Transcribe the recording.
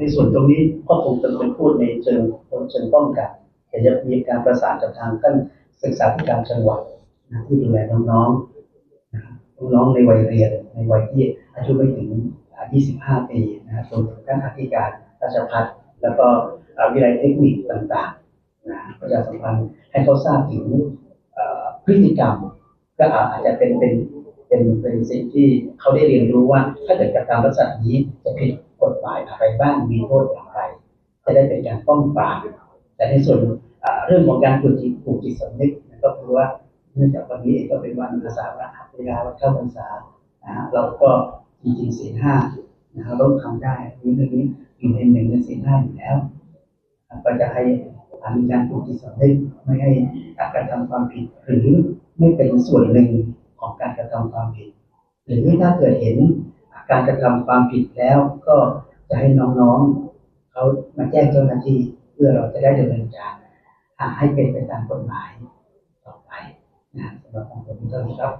ในส่วนตรงนี้ก็คงจะเป็นพูดในเชิงเชิงป้องกันแต่จะมีการประสานกับทางท่านศึกษาธิการจังหวัดนะที่ดูแลน้องๆน้องๆในวัยเรียนในวัยที่อายุไม่ถึง 25 ปีนะครับรวมถึงท่านอธิการราชพัฒแล้วก็วิทยาลัยเทคนิคต่างๆนะประชาสัมพันธ์ให้เขาทราบถึงพฤติกรรม ก็อาจจะเป็นเป็นเป็นเป็นสิ่งที่เขาได้เรียนรู้ว่าถ้าเกิดกระทำลักษณะนี้จะผิด ฎหมายอะไรบ้างมีโทษอย่างไร จะได้เป็นการป้องปรามแต่ในส่วนเรื่องของการปลูกจิตปลูกจิตสำนึกก็คือว่าเนื่องจากวันนี้ก็เป็นวันอาสาฬหะเวลาวันเข้าพรรษานะฮะเราก็จริงๆศีลห้านะฮะเราทำได้เรื่องนี้อยู่ในหนึ่งในศีลห้าอยู่แล้ว ก็จะให้มีการปลูกจิตสำนึกไม่ให้การทำความผิดหรือไม่เป็นส่วนหนึ่งของการกระทำความผิด หรือถ้าเกิดเห็น การกระทำความผิดแล้วก็จะให้น้องๆเขามาแจ้งเจ้าหน้าที่เพื่อเราจะได้ดำเนินการให้เป็นไปตามกฎหมายต่อไปนะสำหรับของผมเท่านี้ครับ